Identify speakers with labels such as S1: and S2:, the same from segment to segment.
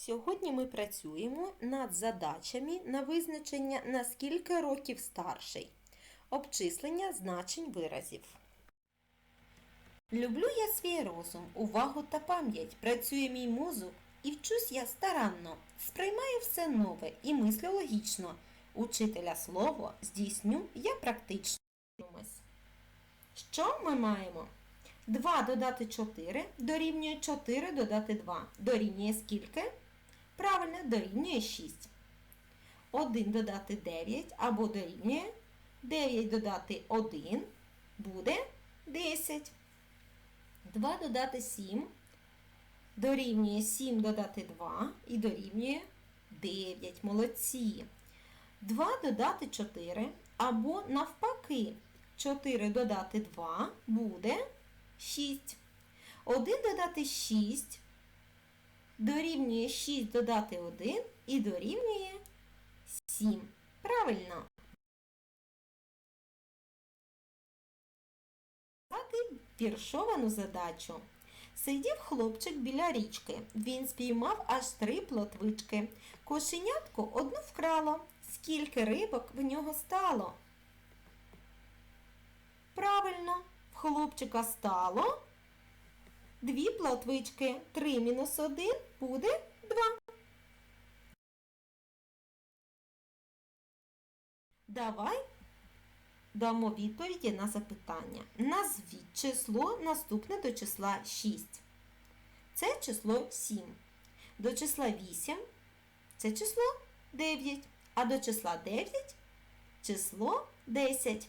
S1: Сьогодні ми працюємо над задачами на визначення на скільки років старший. Обчислення значень виразів. Люблю я свій розум, увагу та пам'ять. Працює мій мозок і вчусь я старанно. Сприймаю все нове і мислю логічно. Учителя слово здійсню я практично. Що ми маємо? 2 додати 4 дорівнює 4 додати 2. Дорівнює скільки? Правильно, дорівнює 6. 1 додати 9 або дорівнює 9 додати 1 буде 10. 2 додати 7 дорівнює 7 додати 2 і дорівнює 9. Молодці. 2 додати 4 або навпаки 4 додати 2 буде 6. 1 додати 6 дорівнює 6 додати 1 і дорівнює 7. Правильно. Дати віршовану задачу. Сидів хлопчик біля річки. Він спіймав аж три плотвички. Кошенятко одну вкрало. Скільки рибок в нього стало? Правильно, в хлопчика стало дві плотвички. 3 мінус 1 буде 2. Давай дамо відповіді на запитання. Назвіть число наступне до числа 6. Це число 7. До числа 8 це число 9. А до числа 9 число 10.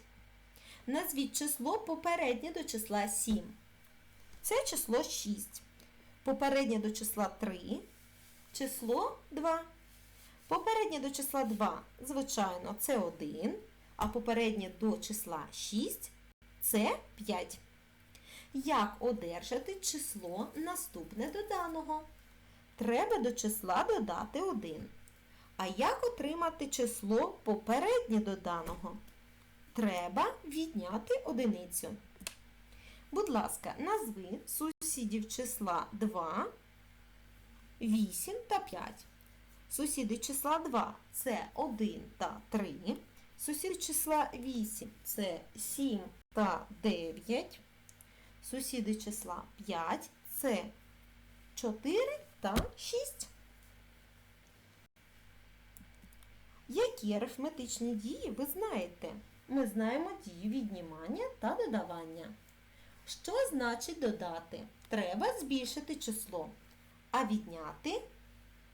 S1: Назвіть число попереднє до числа 7. Це число 6. Попереднє до числа 3. Число 2. Попереднє до числа 2, звичайно, це 1. А попереднє до числа 6 це 5. Як одержати число наступне до даного? Треба до числа додати 1. А як отримати число попереднє до даного? Треба відняти одиницю. Будь ласка, назви сусідів числа 2, 8 та 5. Сусіди числа 2 це 1 та 3. Сусід числа 8 це 7 та 9. Сусіди числа 5 це 4 та 6. Які арифметичні дії ви знаєте? Ми знаємо дію віднімання та додавання. Що значить додати? Треба збільшити число, а відняти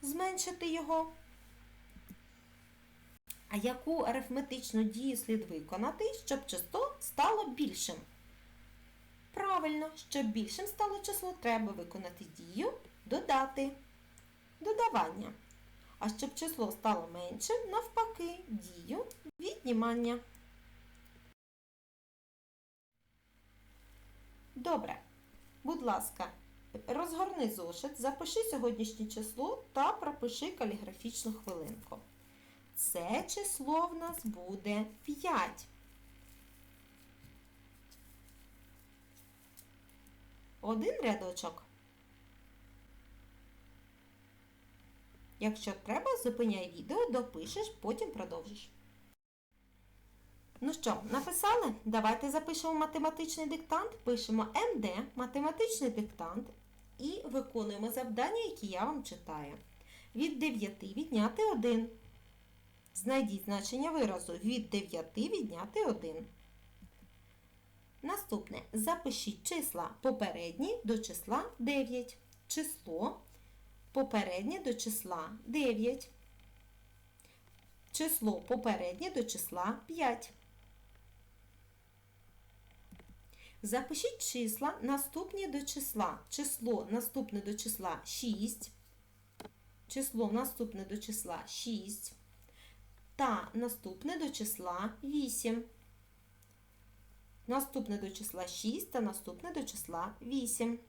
S1: зменшити його. А яку арифметичну дію слід виконати, щоб число стало більшим? Правильно, щоб більшим стало число, треба виконати дію додати. Додавання. А щоб число стало меншим, навпаки, дію віднімання. Добре. Будь ласка, розгорни зошит, запиши сьогоднішнє число та пропиши каліграфічну хвилинку. Це число в нас буде 5. Один рядочок. Якщо треба, зупиняй відео, допишеш, потім продовжиш. Ну що, написали? Давайте запишемо математичний диктант, пишемо МД, математичний диктант і виконуємо завдання, які я вам читаю. Від 9 відняти 1. Знайдіть значення виразу. Від 9 відняти 1. Наступне. Запишіть числа попередні до числа 9. Число попереднє до числа 9. Число попереднє до числа 5. Запишіть числа наступні до числа. Число наступне до числа 6. Число наступне до числа 6. Та наступне до числа 8. Наступне до числа 6 та наступне до числа 8.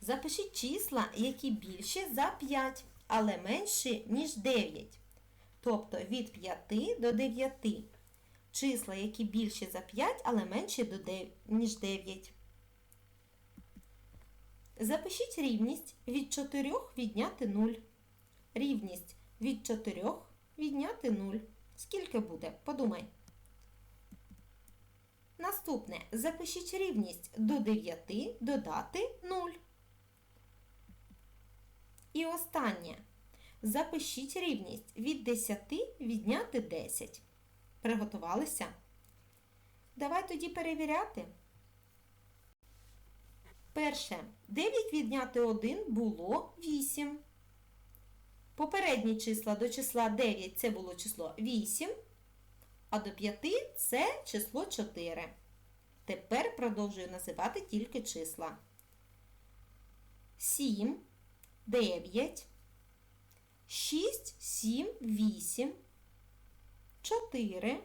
S1: Запишіть числа, які більші за 5, але менші, ніж 9. Тобто від 5 до 9. Числа, які більші за 5, але менші, ніж 9. Запишіть рівність від 4 відняти 0. Рівність від 4 відняти 0. Скільки буде? Подумай. Наступне. Запишіть рівність до 9 додати 0. І останнє. Запишіть рівність від 10 відняти 10. Приготувалися? Давай тоді перевіряти. Перше. 9 відняти 1 було 8. Попередні числа до числа 9 це було число 8, а до 5 це число 4. Тепер продовжую називати тільки числа. 7, 9, 6, 7, 8, 4,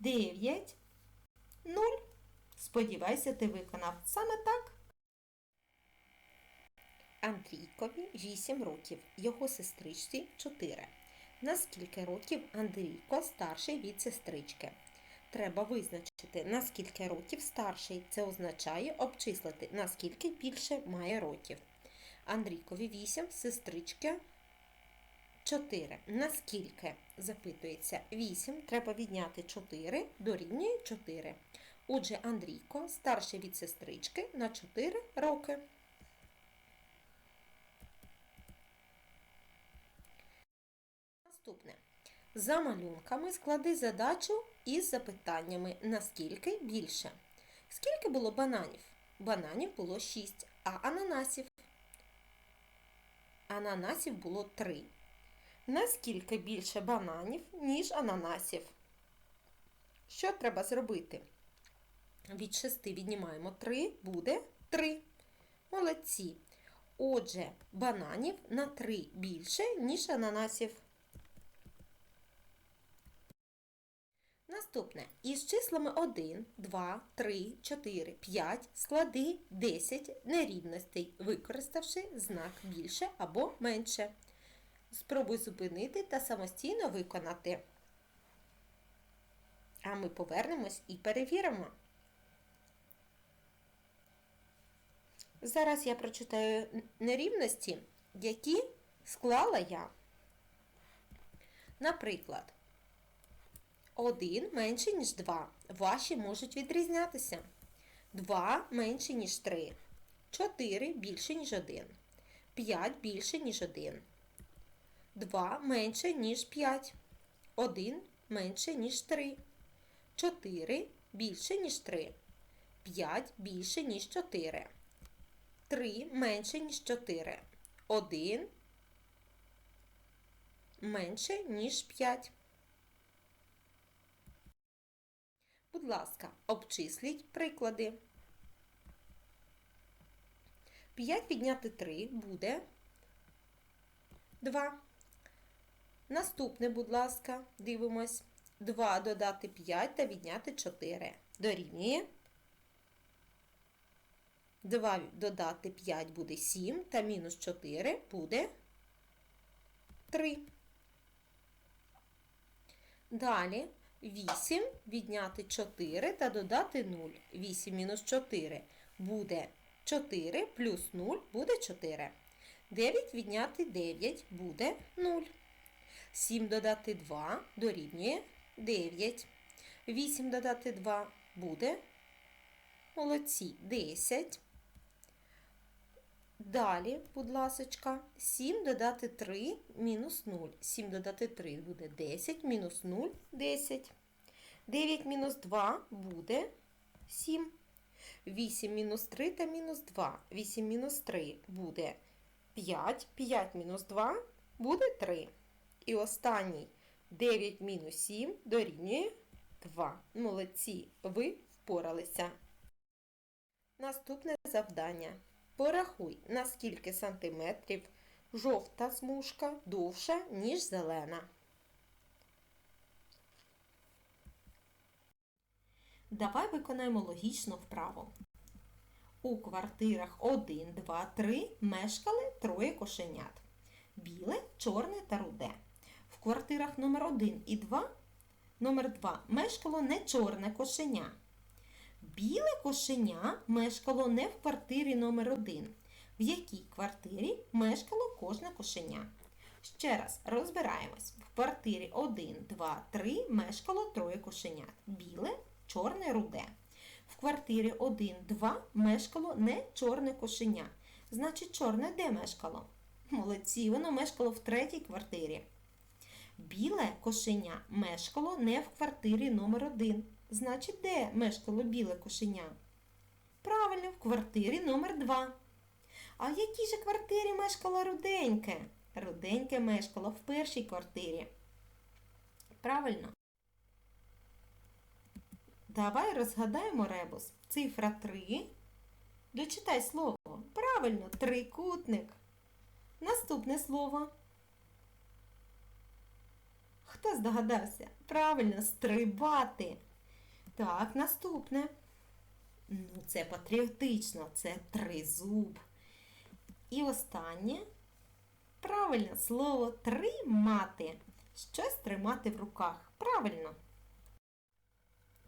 S1: 9, 0. Сподівайся, ти виконав саме так. Андрійкові 8 років, його сестричці 4. На скільки років Андрійко старший від сестрички? Треба визначити, на скільки років старший. Це означає обчислити, наскільки більше має років. Андрійкові 8, сестрички 4. Наскільки, запитується, 8, треба відняти 4, дорівнює 4. Отже, Андрійко старший від сестрички на 4 роки. Наступне. За малюнками склади задачу із запитаннями наскільки більше. Скільки було бананів? Бананів було 6, а ананасів? Ананасів було 3. Наскільки більше бананів, ніж ананасів? Що треба зробити? Від 6 віднімаємо 3, буде 3. Молодці. Отже, бананів на 3 більше, ніж ананасів. Наступне. Із числами 1, 2, 3, 4, 5 склади 10 нерівностей, використавши знак більше або менше. Спробуй зупинити та самостійно виконати. А ми повернемось і перевіримо. Зараз я прочитаю нерівності, які склала я. Наприклад, 1 менше, ніж 2. Ваші можуть відрізнятися. 2 менше, ніж 3. 4 більше, ніж 1. 5 більше, ніж 1. 2 менше, ніж 5. 1 менше, ніж 3. 4 більше, ніж 3. 5 більше, ніж 4. 3 менше, ніж 4. 1 менше, ніж 5. Будь ласка, обчисліть приклади. 5 відняти 3 буде 2. Наступне, будь ласка, дивимось. 2 додати 5 та відняти 4. Дорівнює. 2 додати 5 буде 7 та мінус 4 буде 3. Далі 8 відняти 4 та додати 0. 8 мінус 4 буде 4 плюс 0 буде 4. 9 відняти 9 буде 0. 7 додати 2 дорівнює 9. 8 додати 2 буде молодці 10. Далі, будь ласочка, 7 додати 3 мінус 0. 7 додати 3 буде 10, мінус 0 10. 9 мінус 2 буде 7. 8 мінус 3 та мінус 2. 8 мінус 3 буде 5. 5 мінус 2 буде 3. І останній 9 мінус 7 дорівнює 2. Молодці, ви впоралися. Наступне завдання. Порахуй, на скільки сантиметрів жовта смужка довша, ніж зелена. Давай виконаємо логічну вправу. У квартирах 1, 2, 3 мешкали троє кошенят. Біле, чорне та руде. В квартирах номер 1 і 2 номер 2 мешкало не чорне кошеня. Біле кошеня мешкало не в квартирі номер 1 в якій квартирі мешкало кожне кошеня. Ще раз розбираємось. В квартирі 1, 2, 3 мешкало троє кошенят. Біле, чорне, руде. В квартирі 1, 2 мешкало не чорне кошеня. Значить, чорне де мешкало? Молодці, воно мешкало в третій квартирі. Біле кошеня мешкало не в квартирі номер 1 Значить, де мешкало біле кошеня? Правильно, в квартирі номер 2 А в якій же квартирі мешкало руденьке? Руденьке мешкало в першій квартирі. Правильно. Давай розгадаємо ребус. Цифра 3. Дочитай слово. Правильно, трикутник. Наступне слово. Хто здогадався? Правильно, стрибати. Так, наступне. Ну, це патріотично, це тризуб. І останнє. Правильно, слово тримати. Щось тримати в руках. Правильно.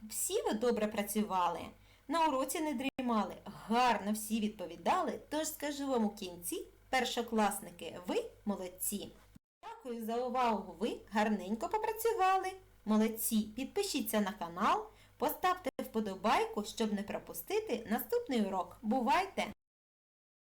S1: Всі ви добре працювали. На уроці не дрімали. Гарно всі відповідали. Тож скажу вам у кінці, першокласники, ви молодці. Дякую за увагу. Ви гарненько попрацювали. Молодці. Підпишіться на канал, поставте вподобайку, щоб не пропустити наступний урок. Бувайте!